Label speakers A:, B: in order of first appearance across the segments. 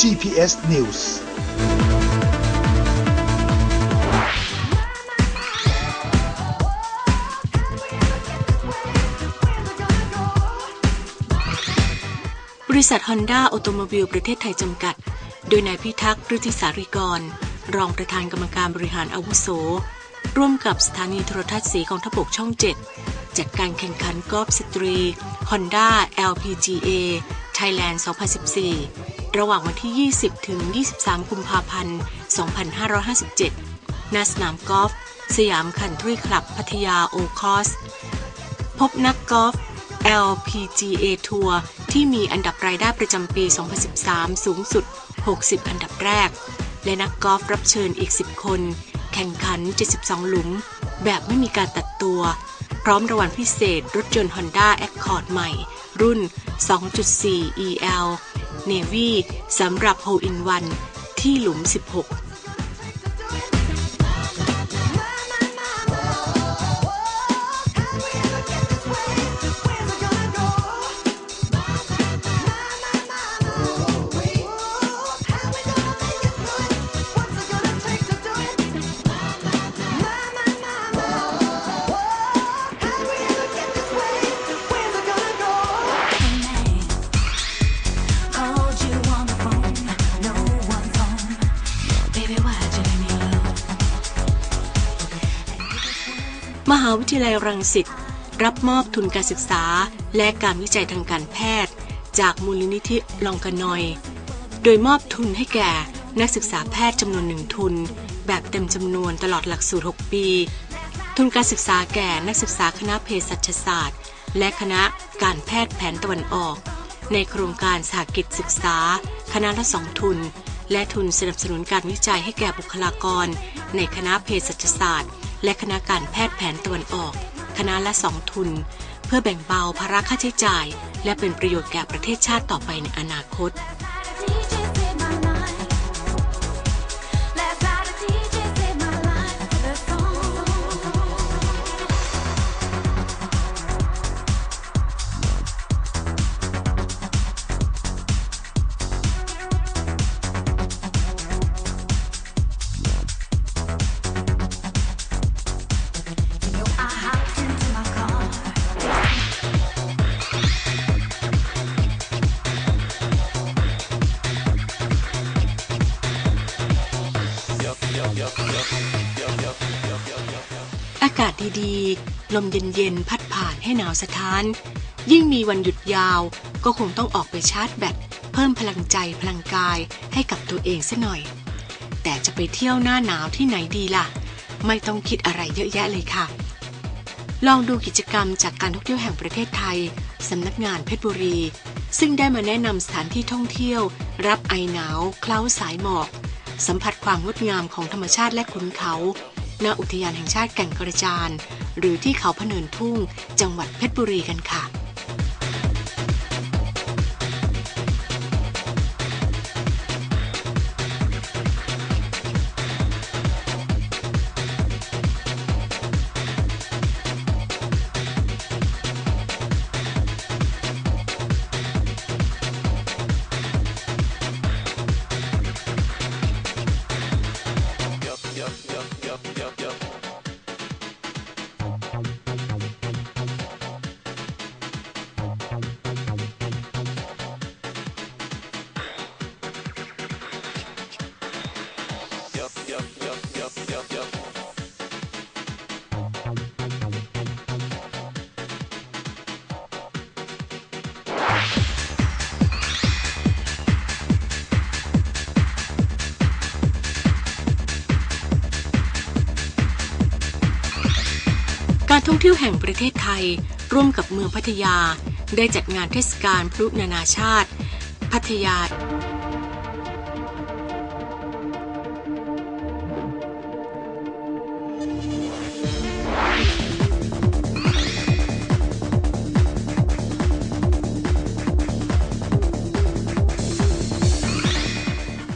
A: GPS News
B: บริษัทฮอนด้าออโตโมบิลประเทศไทยจำกัด โดยนายพิทักษ์ฤทธิสาริกร รองประธานกรรมการบริหารอาวุโส ร่วมกับสถานีโทรทัศน์สีของทบกช่อง7จัดการแข่งขันกอล์ฟสตรี Honda LPGA Thailand 2014 ระหว่างวันที่ 20 ถึง 23 กุมภาพันธ์ 2557 ณ สนามกอล์ฟสยามคันทรีคลับพัทยาโอคอส พบนักกอล์ฟ LPGA ทัวร์ที่มีอันดับรายได้ประจำปี 2013 สูงสุด 60 อันดับแรก และนักกอล์ฟรับเชิญอีก 10 คน แข่งขัน 72 หลุม แบบไม่มีการตัดตัว พร้อมรางวัลพิเศษรถยนต์ Honda Accord ใหม่ รุ่น 2.4 EL Navy สำหรับ Hole in One ที่หลุม 16 มหาวิทยาลัยรังสิตรับมอบทุนการศึกษาและการวิจัยทางการแพทย์ จากมูลนิธิลองกานอย โดยมอบทุนให้แก่นักศึกษาแพทย์จำนวนหนึ่งทุน แบบเต็มจำนวนตลอดหลักสูตร 6 ปี ทุนการศึกษาแก่นักศึกษาคณะเภสัชศาสตร์ และคณะการแพทย์แผนตะวันออก ในโครงการสหกิจศึกษา คณะละสองทุน และทุนสนับสนุนการวิจัยให้แก่บุคลากร ในคณะเภสัชศาสตร์ และคณะการแพทย์แผนตะวันออก คณะละสองทุน เพื่อแบ่งเบาภาระค่าใช้จ่าย และเป็นประโยชน์แก่ประเทศชาติต่อไปในอนาคต อากาศดีๆ ลมเย็นๆ พัดผ่านให้หนาวสะท้าน ยิ่งมีวันหยุดยาว ก็คงต้องออกไปชาร์จแบตเพิ่มพลังใจพลังกายให้กับตัวเองซะหน่อย แต่จะไปเที่ยวหน้าหนาวที่ไหนดีล่ะ ไม่ต้องคิดอะไรเยอะแยะเลยค่ะ ลองดูกิจกรรมจากการท่องเที่ยวแห่งประเทศไทยสำนักงานเพชรบุรี ซึ่งได้มาแนะนำสถานที่ท่องเที่ยว รับไอหนาว เคล้าสายหมอก สัมผัสความงดงามของธรรมชาติและขุนเขา ณอุทยานแห่งชาติแก่งกระจาน หรือที่เขาพเนินทุ่ง จังหวัดเพชรบุรีกันค่ะ แห่งประเทศไทย ร่วมกับเมืองพัทยา ได้จัดงานเทศกาลพลุนานาชาติ พัทยา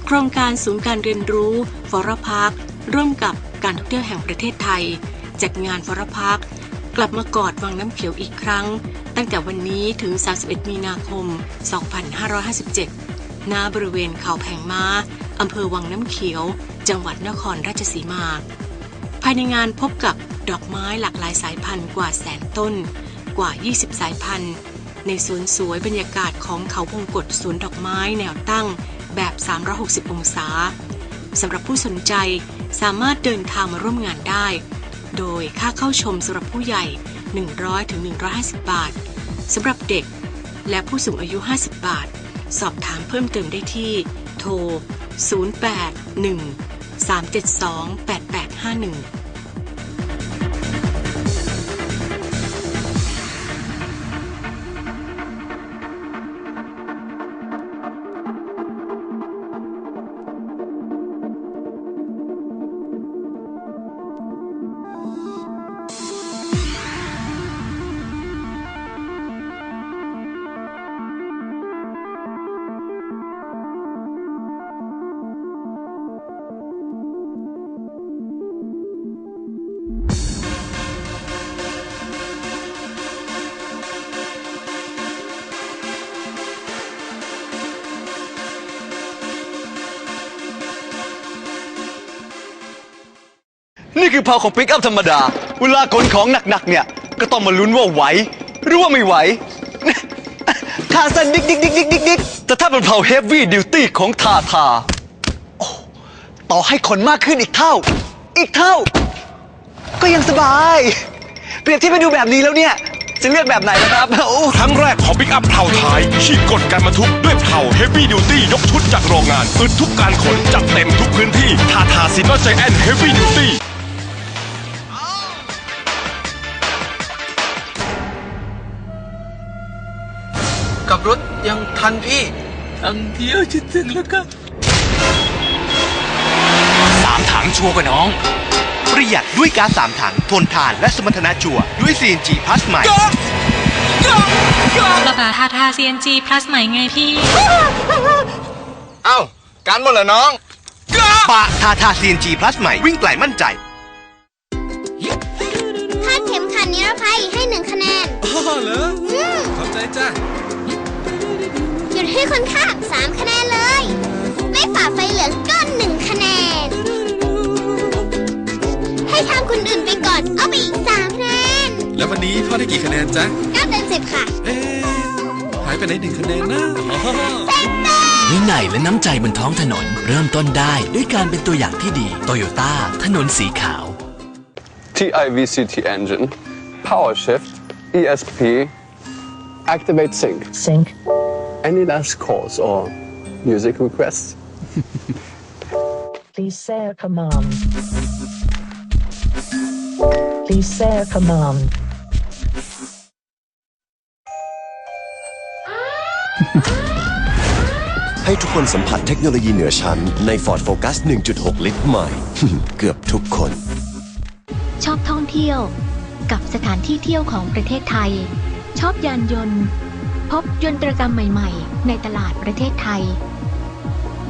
B: โครงการศูนย์การเรียนรู้ฟอรพาร์คร่วมกับการท่องเที่ยวแห่งประเทศไทย จัดงานฟอรพาร์ค กลับมากอดวังน้ำเขียวอีกครั้ง ตั้งแต่วันนี้ถึง 31 มีนาคม 2557 ณ บริเวณเขาแผงม้า อำเภอวังน้ำเขียว จังหวัดนครราชสีมา ภายในงานพบกับดอกไม้หลากหลายสายพันธุ์กว่าแสนต้น กว่า 20 สายพันธุ์ ในสวนสวยบรรยากาศของเขาวงกฏสวนดอกไม้แนวตั้งแบบ 360 องศา สำหรับผู้สนใจสามารถเดินทางมาร่วมงานได้ โดยค่าเข้าชมสำหรับผู้ใหญ่ 100ถึง150 บาทสำหรับเด็ก และผู้สูงอายุ 50 บาท สอบถามเพิ่มเติมได้ที่ โทร 081 372 8851
A: นี่คือเพาของปิกอัพธรรมดา เวลาขนของหนักๆเนี่ย ก็ต้องมาลุ้นว่าไหว หรือว่าไม่ไหว ขาสั่นดิกดิกดิกดิกดิกดิกแต่ถ้าเป็นเพาเฮฟวี่ดิวตี้ของทาทาโอ้ต่อให้ขนมากขึ้นอีกเท่า อีกเท่า ก็ยังสบาย เปรียบเทียบไปดูแบบนี้แล้วเนี่ย จะเลือกแบบไหนนะครับโอ้
C: ครั้งแรกของปิกอัพเผาท้ายฉีกกฎการบรรทุกด้วยเผาเฮฟวี่ดิวตี้ยกชุดจากโรงงานอึดทุกการขนจัดเต็มทุกพื้นที่ทาทาซินอใจแอนเฮฟวี่ดิวตี้
D: ยังทันพี่
E: อังเดียวจะถึงแล้วครับ
F: สามถังชัวร์กว่าน้อง ประหยัดด้วยก๊าซสามถังทนทานและสมรรถนะชัวร์ด้วย CNG Plus ใหม่
G: ระบาทาทา CNG plus ใหม่ไงพี่
D: เอ้าการหมดเหรอน้อง
F: ปะทาทา CNG Plus ใหม่วิ่งไกลมั่นใจ
H: คาดเข็มขัดนิรภัยให้หนึ่งคะแนน
E: อ๋อเหรอ
H: อืม
E: ขอบใจจ้า
H: หยุด ให้คนข้ามสามคะแนนเลย ไม่ฝ่าไฟเหลืองก็หนึ่งคะแนน ให้ทำคนอื่นไปก่อน เอาไปอีกสามคะแนน
E: แล้ววันนี้พ่อได้กี่คะแนนจ๊ะ
H: เก้าเต็มสิบค่ะ
E: เอ๊ะหายไปไหนหนึ่งคะแนนนะอ๋อ
I: วินัยและน้ำใจบนท้องถนน เริ่มต้นได้ด้วยการเป็นตัวอย่างที่ดีโตโยต้าถนนสีขาว
J: TIVCT engine, power shift, ESP, activate sync.
K: Sync.
J: Any last calls or music requests?
K: Please say a command. Please say a command.
L: ให้ทุกคนสัมผัสเทคโนโลยีเหนือชั้นใน Ford Focus 1.6 ลิตรใหม่ เกือบทุกคน
G: ชอบท่องเที่ยว กับสถานที่เที่ยวของประเทศไทย ชอบยานยนต์ พบยนตรกรรมใหม่ๆ ในตลาดประเทศไทย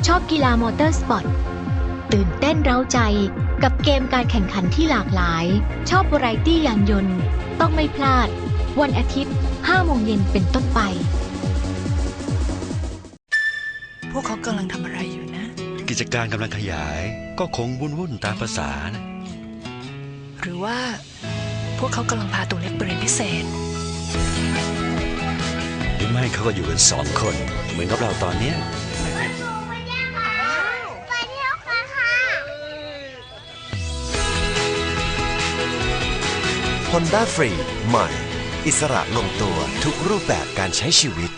G: ชอบกีฬามอเตอร์สปอร์ต ตื่นเต้นเร้าใจกับเกมการแข่งขันที่หลากหลาย ชอบวาไรตี้ยานยนต์ ต้องไม่พลาด วันอาทิตย์ 5 โมงเย็นเป็นต้นไป
B: พวกเขากำลังทำอะไรอยู่นะ
M: กิจการกำลังขยายก็คงวุ่นวุ่นๆตามภาษานะ
B: หรือว่า พวกเขากำลังพาตัวเล็กไปเรียนพิเศษ
M: หรือ ไม่เขาก็อยู่กันสองคน เหมือนกับเราตอนเนี้ย
H: ไปเที่ยวกันค่ะ
L: Honda Free ใหม่ อิสระลงตัวทุกรูปแบบการใช้ชีวิต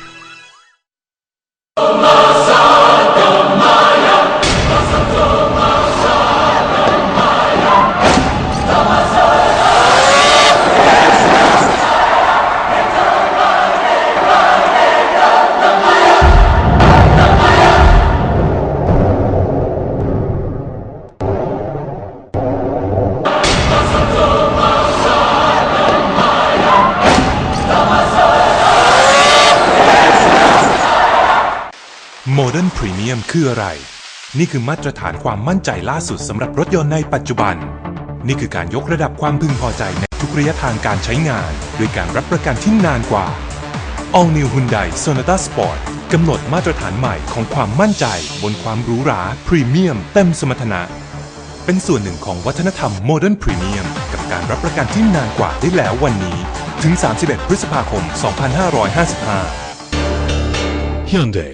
C: โมเดิร์นพรีเมียมคืออะไร นี่คือมาตรฐานความมั่นใจล่าสุดสำหรับรถยนต์ในปัจจุบัน นี่คือการยกระดับความพึงพอใจในทุกระยะทางการใช้งานด้วยการรับประกันที่นานกว่า
N: All New Hyundai Sonata Sport กำหนดมาตรฐานใหม่ของความมั่นใจบนความหรูหราพรีเมียมเต็มสมรรถนะ เป็นส่วนหนึ่งของวัฒนธรรมโมเดิร์นพรีเมียมกับการรับประกันที่นานกว่าได้แล้ววันนี้ ถึง 31 พฤษภาคม 2555
O: Hyundai